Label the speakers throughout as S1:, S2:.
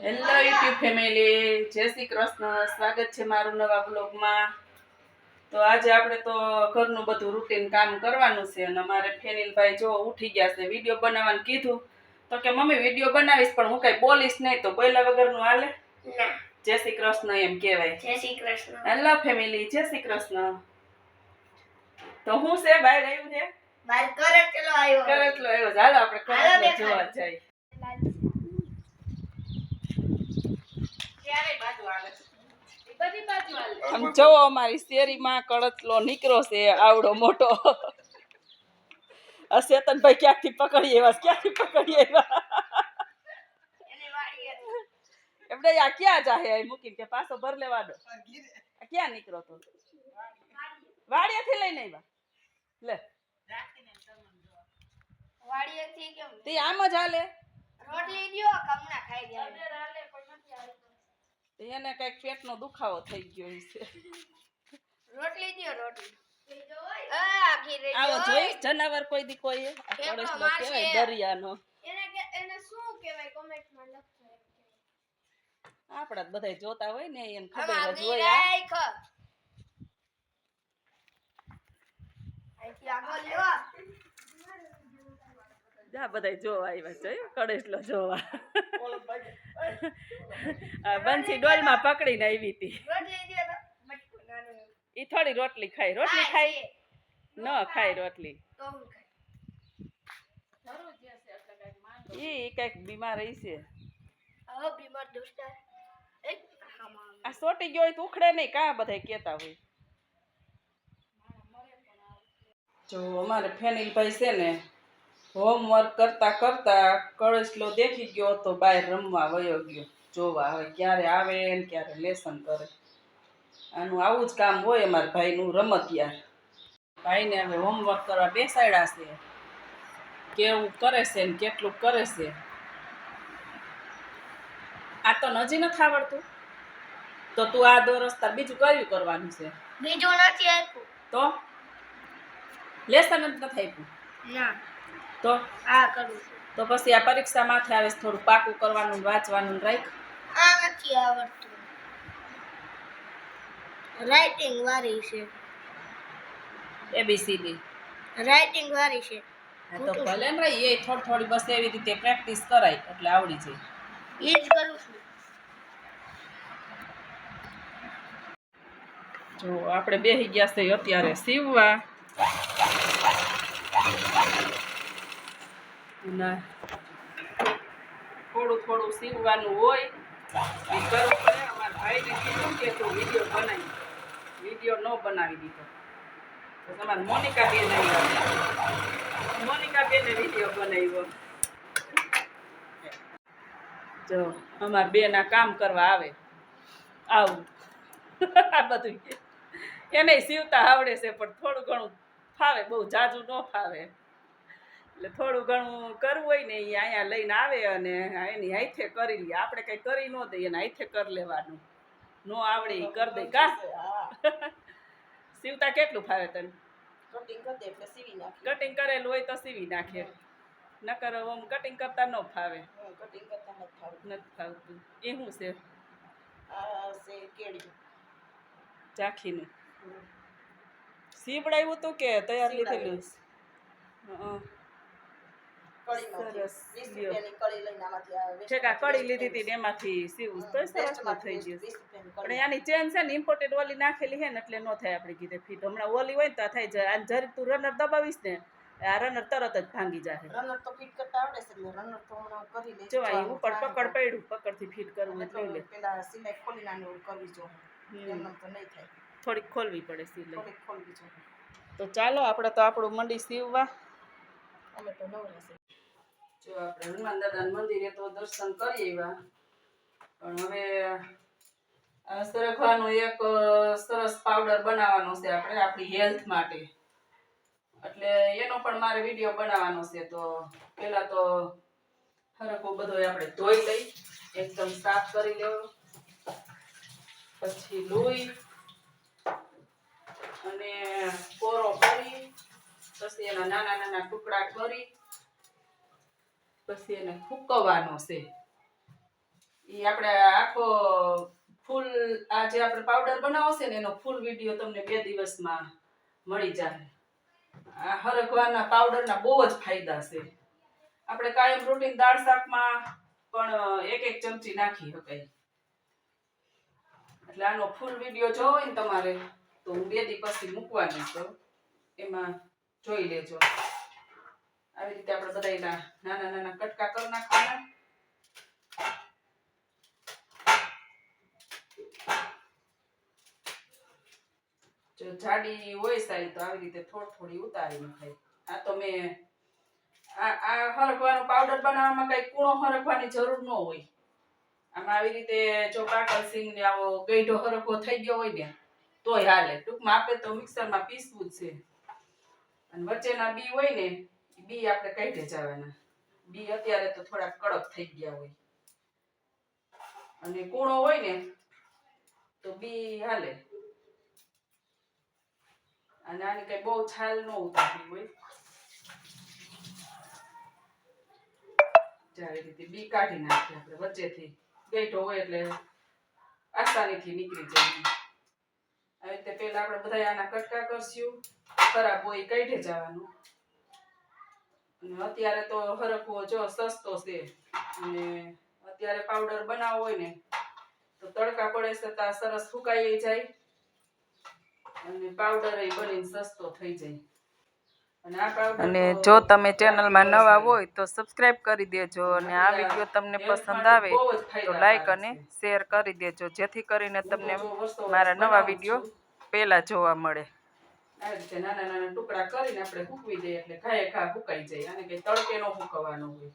S1: Hello YouTube family જય શ્રી કૃષ્ણ. સ્વાગત છે મારું નવા બ્લોગમાં તો આજે આપણે તો ઘરનું બધું રૂટીન કામ કરવાનું છે અને અમારે ફેનિલભાઈ જો ઉઠી ગયા છે વીડિયો બનાવવાનું કીધું. તો કે મમ્મી વીડિયો બનાવીશ પણ હું કઈ બોલીશ નહીં. તો બોલ્યા વગરનું હાલે? જય શ્રી કૃષ્ણ એમ કહેવાય.
S2: જય શ્રી કૃષ્ણ.
S1: હેલો ફેમિલી જય શ્રી કૃષ્ણ. તો હું છે? બહાર આવ્યું છે?
S2: બાર કરે આવ્યો.
S1: કરતલો આવ્યો ચાલો આપણે
S2: હાલો
S1: જોવા જઈએ ક્યારે બાજુ આવે છે બધી બાજુ હાલે આમ જોવો અમારી શેરીમાં કળતલો નીકળો છે આવડો મોટો. આ ચેતનભાઈ ક્યાંકથી પકડી આવ્યા છે? ક્યાંથી પકડી આવ્યા?
S2: એની
S1: એમને આ ક્યાં જાહે? મૂકીને કે પાછો ભર લેવાનો આ ક્યાં નીકળો તો? વાડિયાથી લઈને આવ્યા? લે.
S2: વાડિયાથી કેમ?
S1: તે આમ જ હાલે?
S2: રોટલી દ્યો કમના ખાઈ ગયા.
S1: એને કંઈક પેટનો દુખાવો થઈ ગયો છે.
S2: રોટલી દ્યો રોટલી.
S1: આવો જોઈ જનાવર કોઈ દી કોઈ
S2: મારશે.
S1: કહેવાય? દરિયાનો.
S2: એને શું કહેવાય? કોમેન્ટમાં લખજો
S1: આપણા જ બધા જોતા હોય ને એને ખબર જ હોય આ. જા બધા જોવા આવ્યા છે કળેસલો જોવા. આ બંસી ડોલમાં પકડીને આવી હતી. ઈ થોડી રોટલી ખાય રોટલી ખાય? ન ખાય રોટલી.
S2: તો
S1: ઈ કંઈક બીમાર રહી છે.
S2: હવે બીમાર દોસ્તાર. એક આમાં.
S1: આ સોટી ગયો હોય તો ઉખડે નહીં કા બધા કેતા હોય? જો અમારે ફેનિલભાઈ છે ને હોમવર્ક કરતા કરતા કળશલો દેખી ગયો તો બહાર રમવા વયો ગયો. જોવા હવે ક્યારે આવે ને ક્યારે લેસન કરે. આનું આવું જ કામ હોય અમારા ભાઈનું રમતિયાર. ભાઈને હવે હોમવર્ક કરવા બેસાડ્યા છે. કેવું કરે છે ને કેટલું કરે છે. આ તો નજી નથી આવડતું. તો તું આ દોરસ્તા બીજું કયું કરવાનું છે?
S2: બીજું નથી આપ્યું.
S1: તો? લેસન જ નથી આપ્યું.
S2: ના.
S1: તો?
S2: આ કરું
S1: તો પછી આ પરીક્ષા માથે આવે છે થોડું પાકું કરવાનું વાંચવાનું રાખ
S2: આ નથી આવડતું. રાઇટિંગ વાળી છે.
S1: એબીસીડી
S2: રાઇટિંગ વાળી છે.
S1: તો ભલે ને રહી એ થોડી થોડી બસ એવી રીતે પ્રેક્ટિસ કરાય એટલે આવડી જાય.
S2: એ જ કરું છું.
S1: જો આપણે બેસી ગયા છે અત્યારે સીવવા. ના. થોડું થોડું સીવવાનું હોય, એ કરવું પડે. અમારા ભાઈને કીધું કે તું વીડિયો બનાવી વીડિયો ન બનાવી દીધો. તો તમારે મોનિકા બેન મોનિકા બેને વીડિયો બનાવ્યો. જો, અમારા બેના કામ કરવા આવે. આવું. આ બધું એને સીવતા આવડે છે, પણ થોડું ઘણું ફાવે. બહુ જાજુ ન ફાવે. એટલે થોડું ઘણું કરવું હોય ને એ અહીંયા લઈને આવે અને એની હાથે કરી લે. આપણે કંઈ કરી ન દઈએ એને હાથે કરી લેવાનું. ન આવડે એ કરી દઈ કા? સીવતા કેટલું ફાવે તને? કટિંગ કરેલું હોય તો સીવી નાખે. નકર ઓમ કટિંગ કરતા ન ફાવે. નથી ફાવતું. એ શું છે? ચાખીનું. સીવડાવ્યું તું કે તૈયાર લીધેલું? હં. કળી લીધી હતી ને એમાંથી સીવું. તો સરસ થઈ ગયું. પણ આની ચેન છે ને ઇમ્પોર્ટેડ ઓલી નાખેલી છે ને એટલે ન થાય આપણે કીધે ફીટ હમણાં ઓલી હોય ને તો થાય જાય આ જરી તું રનર દબાવીશ ને આ રનર તરત જ ભાંગી જાય
S3: રનર તો ફિટ કરતા આવડે છે એટલે રનર તો હમણાં કરી લે.
S1: જો આ ઉપર પકડ પડ્યું પકડથી ફીટ કરવું એટલે લે.
S3: પેલા સિલાઈ ખોલી નાની કરવી જો. એમ તો નહીં થાય.
S1: થોડીક ખોલવી પડે સિલાઈ.
S3: થોડીક ખોલવી જો.
S1: તો ચાલો આપણે તો આપણું મંડી સીવવા.
S3: અમે તો નવરા
S1: જો આપણે હનુમાન દાદાના મંદિરે તો દર્શન કરી આવ્યા. પણ હવે આ સરગવાનું એક સરસ પાવડર બનાવવાનો છે આપણે, આપણી હેલ્થ માટે. એટલે એનો પણ મારે વીડિયો બનાવવાનો છે, તો પહેલા તો હરકો બધો આપણે ધોઈ લઈ, એકદમ સાફ કરી લેવો. પછી લોહી અને કોરો કરી, પછી એના નાના નાના ટુકડા કરી પછી એને ફૂકવવાનો છે. એ આપણે આખો ફૂલ, આ જે આપણે પાવડર બનાવો છે ને એનો ફૂલ વીડિયો તમને બે દિવસમાં મળી જાય. આ હરકવાના પાવડરના બહુ જ ફાયદા છે. આપણે કાયમ રૂટીન દાળ શાકમાં પણ એક એક ચમચી નાખી શકાય. એટલે આનો ફૂલ વીડિયો જોવો હોય ને તમારે, તો હું બે દી મૂકવાની છું. એમાં જોઈ લેજો. આવી રીતે આપણે બધા નાના નાના કટકા કરી નાખવાના. જો જાડી હોય સારી તો આવી રીતે થોડી થોડી ઉતારી નખાય. આ તો મેં આ હરગવાનો પાવડર બનાવવામાં કઈ કૂણો હરખવાની જરૂર ન હોય. આમાં આવી રીતે જો કાકરસિંગ ને આવો ગઈઢો હરખો થઈ ગયો હોય ને, તોય હાલે. ટૂંકમાં આપણે તો મિક્સરમાં પીસવું જ છે. અને વચ્ચેના બી હોય ને બી આપણે કાઢી જવાના. બી અત્યારે તો થોડા કડક થઈ ગયા હોય. અને કૂણો હોય ને, તો બી હાલે. અને આની કઈ બહુ છાલ ન ઉતારવી હોય. આવી રીતે બી કાઢી નાખીએ આપણે વચ્ચેથી. ગેટો હોય એટલે આસાનીથી નીકળી જાય. આવી રીતે પહેલા આપણે બધા આના કટકા કરશું. ખરાબ હોય કાઢી જવાનું. અને અત્યારે તો હરખવો જો સસ્તો છે. અને અત્યારે પાવડર બનાવવો હોય ને તો તડકા પડે છતાં સરસ સુકાઈ જાય. અને પાવડર બનીને સસ્તો થઈ જાય. અને
S4: જો તમે ચેનલમાં નવા હોય તો સબસ્ક્રાઇબ કરી દેજો અને આ વીડિયો તમને પસંદ આવે તો લાઈક અને શેર કરી દેજો. જેથી કરીને તમને મારા નવા વીડિયો પહેલાં જોવા મળે.
S1: આ રીતે નાના નાના ટુકડા કરીને આપણે સૂકવી દઈએ એટલે ઘાએ ઘા સુકાઈ જાય અને કઈ તડકે નો સુકવવાનો હોય.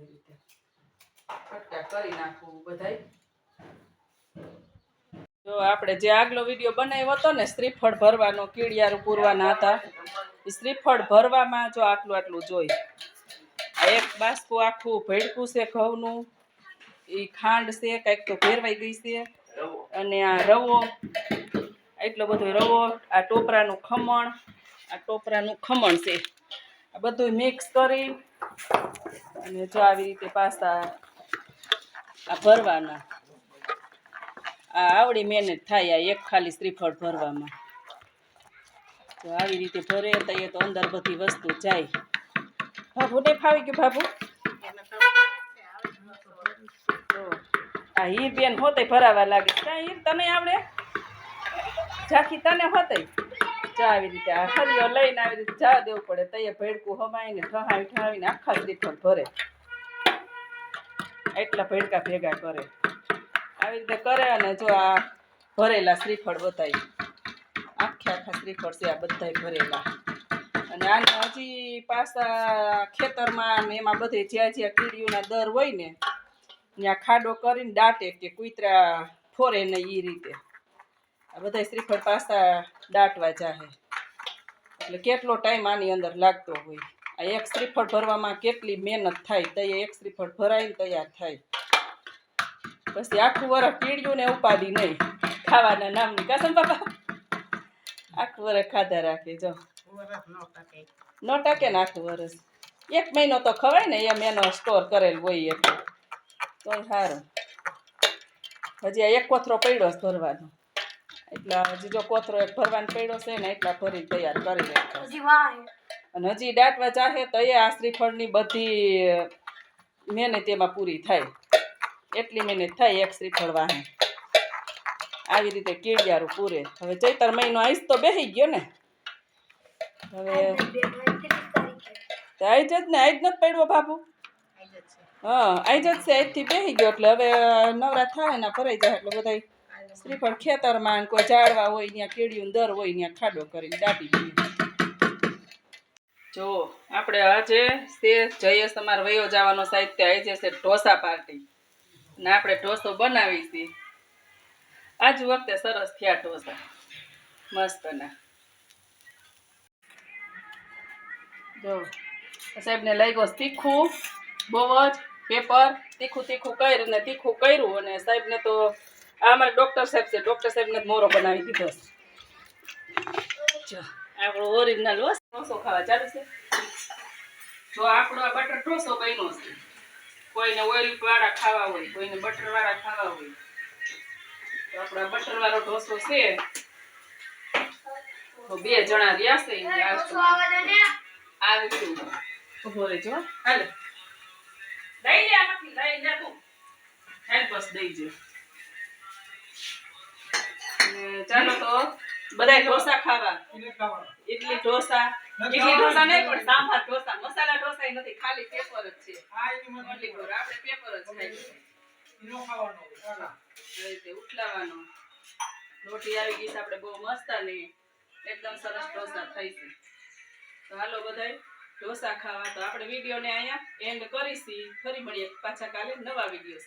S1: રીતે બધાય. જો આપણે જે આગલો વીડિયો બનાવ્યો હતો ને, શ્રીફળ ભરવાનો, કીડિયારું પૂરવાના હતા, એ શ્રીફળ ભરવામાં જો આટલું આટલું જોઈ. એક બાસ્કું આખું ભેડકું છે ઘઉંનું એ ખાંડ છે, કંઈક તો ભેરવાઈ ગઈ છે. અને આ રવો એટલો બધો રવો, આ ટોપરાનું ખમણ, આ ટોપરાનું ખમણ છે. આ બધું મિક્સ કરી અને જો આવી રીતે પાસ્તા આ ભરવાના. આ આવડી મહેનત થાય આ એક ખાલી શ્રીફળ ભરવામાં. તો આવી રીતે ભરે તો એ તો અંદર બધી વસ્તુ જાય. બાબુ ને ફાવી ગયું બાબુ જો આ હીર બેન હોતે ભરાવા લાગે. ક્યાં હીર તને આવડે? ઝાંખી તને હોતે? જા આવી રીતે આ હરિયો લઈને આવી રીતે જા દેવું પડે. તઈએ ભેડકું હમાઈને ઠહાવી ઠહાવીને આખા શ્રીફળ ભરે. એટલા ભેડકા ભેગા કરે. આવી રીતે કરે અને જો આ ભરેલા શ્રીફળ બતાવી આખે આખા શ્રીફળ છે, આ બધાય ભરેલા. અને આને હજી પાછા ખેતરમાં એમાં બધે જ્યાં જ્યાં કીડીઓના દર હોય ને ત્યાં ખાડો કરીને દાટે કે કૂતરા ફોરે ને એ રીતે. આ બધા શ્રીફળ પાસા દાટવા જાહે. એટલે કેટલો ટાઈમ આની અંદર લાગતો હોય. આ એક શ્રીફળ ભરવામાં કેટલી મહેનત થાય તો એક શ્રીફળ ભરાઈને તૈયાર થાય. પછી આખું વરસ કીડીયું ને ઉપાડી નહીં ખાવાના નામની કાસમ બાપા. આખું વરસ ખાધા રાખે જો. ન ટકે. ને આખું વરસ. એક મહિનો તો ખવાય ને એમ એનો સ્ટોર કરેલ હોય એટલે તો સારું હજી આ એક કોથરો પડ્યો છે ભરવાનો. એટલે હજી જો કોથરો એક ભરવાનો પડ્યો છે ને એટલા ભરી તૈયાર કરી
S2: છે.
S1: અને હજી દાટવા ચાહે તો એ આ શ્રીફળની બધી મહેનત એમાં પૂરી થાય. એટલી મહેનત થાય એક શ્રીફળ વાહે. આવી રીતે કીડિયારું પૂરે. હવે ચૈતર મહિનો આઈસ તો બેસી ગયો ને. હવે આઈ જ ને આઈ જ નથી પડ્યો બાબુ હા, આઈ જશે આજથી બેસી ગયો એટલે હવે નવરા થાય ને ભરાઈ જાય એટલે બધા શ્રીફળ ખેતરમાં કોઈ ઝાડવા હોય ત્યાં કીડિયું દર હોય ત્યાં ખાડો કરીને દાટી દઈએ જો, આપણે આજે તે જયેશ તમારે વયો જવાનો સાહિત્ય આવી જશે ઢોસા પાર્ટી. ને આપણે ઢોસો બનાવી હતી આજ વખતે સરસ થયા ઢોસા. મસ્ત ના જો સાહેબને લાગ્યો ગયો તીખું બહુ જ. પેપર તીખું તીખું કર્યું ને તીખું કર્યું અને સાહેબને તો આ અમારે ડૉક્ટર સાહેબ છે ડૉક્ટર સાહેબને ને મોરો બનાવી દીધો છે. આપણો ઓરિજિનલ ઢોસો ખાવા ચાલુ છે. જો આપણો આ બટર ઢોસો બન્યો છે. કોઈને ઓઇલ વાળા ખાવા હોય કોઈને બટર વાળા ખાવા હોય. તો આપણા બટર વાળો ઢોસો છે. તો બે જણા રહ્યા છે last આવીશું ઊભો રહેજો હાલે. લઈ લે આમાંથી લઈ લે તું. હેલ્પ us દઈજો ને ચાલો તો બધાય ઢોસા ખાવા. ઇડલી ઢોસા. ઇડલી ઢોસા નહીં પણ સાંભાર ઢોસા. મસાલા ઢોસા એ નથી ખાલી પેપર જ છે. આપણે પેપર જ ખાઈ ઉઠલાવાનો. રોટી આવી ગઈ છે આપણે બહુ મસ્ત ને એકદમ સરસ ઢોસા થઈ છે તો હાલો બધાય. ઢોસા ખાવા. તો આપણે વિડીયોને અહીંયા એન્ડ કરીશી. ફરી મળીએ પાછા કાલે નવા વીડિયો